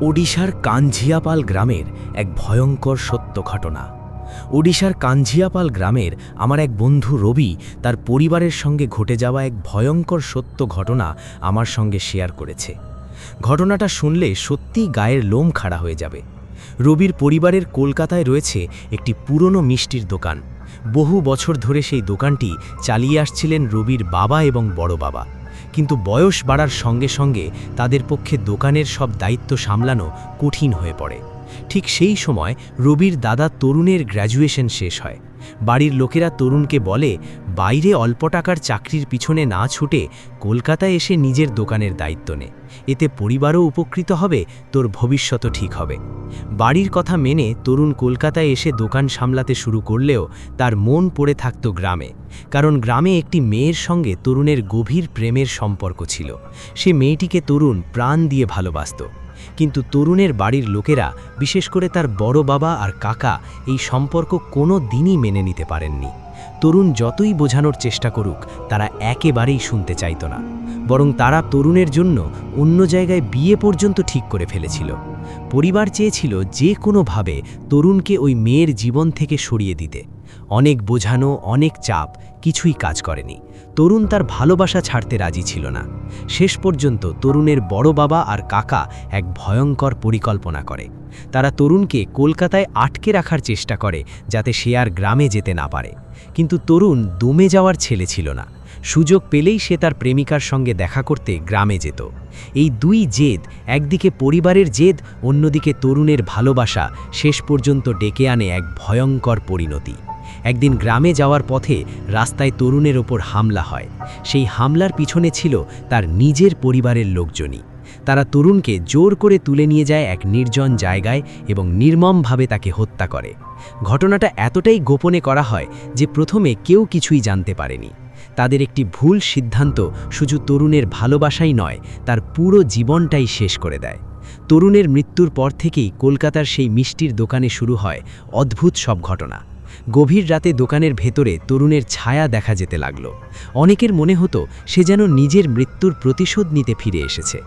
ওডিশার কাঞ্ঝিয়াপাল গ্রামের এক ভয়ঙ্কর সত্য ঘটনা। ওডিশার কাঞ্ঝিয়াপাল গ্রামের আমার এক বন্ধু রবি তার পরিবারের সঙ্গে ঘটে যাওয়া এক ভয়ঙ্কর সত্য ঘটনা আমার সঙ্গে শেয়ার করেছে। ঘটনাটা শুনলে সত্যিই গায়ের লোম খাড়া হয়ে যাবে। রবির পরিবারের কলকাতায় রয়েছে একটি পুরনো মিষ্টির দোকান। বহু বছর ধরে সেই দোকানটি চালিয়ে আসছিলেন রবির বাবা এবং বড় বাবা। কিন্তু বয়স বাড়ার সঙ্গে সঙ্গে তাদের পক্ষে দোকানের সব দায়িত্ব সামলানো কঠিন হয়ে পড়ে। ঠিক সেই সময় রবির দাদা তরুণের গ্র্যাজুয়েশন শেষ হয়। বাড়ির লোকেরা তরুণকে বলে, বাইরে অল্প টাকার চাকরির পিছনে না ছুটে কলকাতায় এসে নিজের দোকানের দায়িত্ব নে। এতে পরিবারও উপকৃত হবে, তোর ভবিষ্যৎও ঠিক হবে বাড়ির কথা মেনে তরুণ কলকাতায় এসে দোকান সামলাতে শুরু করলেও তার মন পড়ে থাকত গ্রামে। কারণ গ্রামে একটি মেয়ের সঙ্গে তরুণের গভীর প্রেমের সম্পর্ক ছিল। সে মেয়েটিকে তরুণ প্রাণ দিয়ে ভালোবাসত। কিন্তু তরুণের বাড়ির লোকেরা, বিশেষ করে তার বড় বাবা আর কাকা, এই সম্পর্ক কোনো দিনই মেনে নিতে পারেননি। তরুণ যতই বোঝানোর চেষ্টা করুক, তারা একেবারেই শুনতে চাইত না। বরং তারা তরুণের জন্য অন্য জায়গায় বিয়ে পর্যন্ত ঠিক করে ফেলেছিল। পরিবার চেয়েছিল যে কোনোভাবে তরুণকে ওই মেয়ের জীবন থেকে সরিয়ে দিতে। অনেক বোঝানো, অনেক চাপ, কিছুই কাজ করেনি। তরুণ তার ভালোবাসা ছাড়তে রাজি ছিল না। শেষ পর্যন্ত তরুণের বড় বাবা আর কাকা এক ভয়ঙ্কর পরিকল্পনা করে। তারা তরুণকে কলকাতায় আটকে রাখার চেষ্টা করে যাতে সে আর গ্রামে যেতে না পারে। কিন্তু তরুণ দমে যাওয়ার ছেলে ছিল না। সুযোগ পেলেই সে তার প্রেমিকার সঙ্গে দেখা করতে গ্রামে যেত। এই দুই জেদ, একদিকে পরিবারের জেদ, অন্যদিকে তরুণের ভালোবাসা শেষ পর্যন্ত ডেকে আনে এক ভয়ঙ্কর পরিণতি। একদিন গ্রামে যাওয়ার পথে রাস্তায় তরুণের ওপর হামলা হয়। সেই হামলার পিছনে ছিল তার নিজের পরিবারের লোকজনই। তারা তরুণকে জোর করে তুলে নিয়ে যায় এক নির্জন জায়গায় এবং নির্মমভাবে তাকে হত্যা করে। ঘটনাটা এতটাই গোপনে করা হয় যে প্রথমে কেউ কিছুই জানতে পারেনি। তাদের একটি ভুল সিদ্ধান্ত শুধু তরুণের ভালোবাসাই নয়, তার পুরো জীবনটাই শেষ করে দেয়। তরুণের মৃত্যুর পর থেকেই কলকাতার সেই মিষ্টির দোকানে শুরু হয় অদ্ভুত সব ঘটনা। গভীর রাতে দোকানের ভেতরে তরুণের ছায়া দেখা যেতে লাগল। অনেকের মনে হতো সে যেন নিজের মৃত্যুর প্রতিশোধ নিতে ফিরে এসেছে।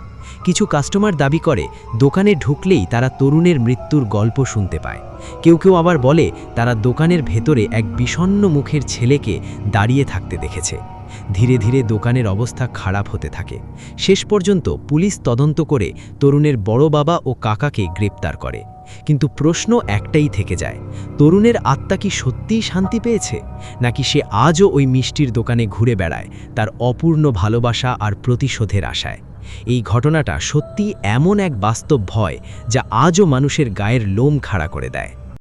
কিছু কাস্টমার দাবি করে, দোকানে ঢুকলেই তারা তরুণের মৃত্যুর গল্প শুনতে পায়। কেউ কেউ আবার বলে, তারা দোকানের ভেতরে এক বিষণ্ন মুখের ছেলেকে দাঁড়িয়ে থাকতে দেখেছে। ধীরে ধীরে দোকানের অবস্থা খারাপ হতে থাকে। শেষ পর্যন্ত পুলিশ তদন্ত করে তরুণের বড় বাবা ও কাকাকে গ্রেপ্তার করে। কিন্তু প্রশ্ন একটাই থেকে যায়, তরুণের আত্মা কি সত্যিই শান্তি পেয়েছে? নাকি সে আজও ওই মিষ্টির দোকানে ঘুরে বেড়ায়, তার অপূর্ণ ভালোবাসা আর প্রতিশোধের আশায়? এই ঘটনাটা সত্যি এমন এক বাস্তব ভয় যা আজও মানুষের গায়ের লোম খাড়া করে দেয়।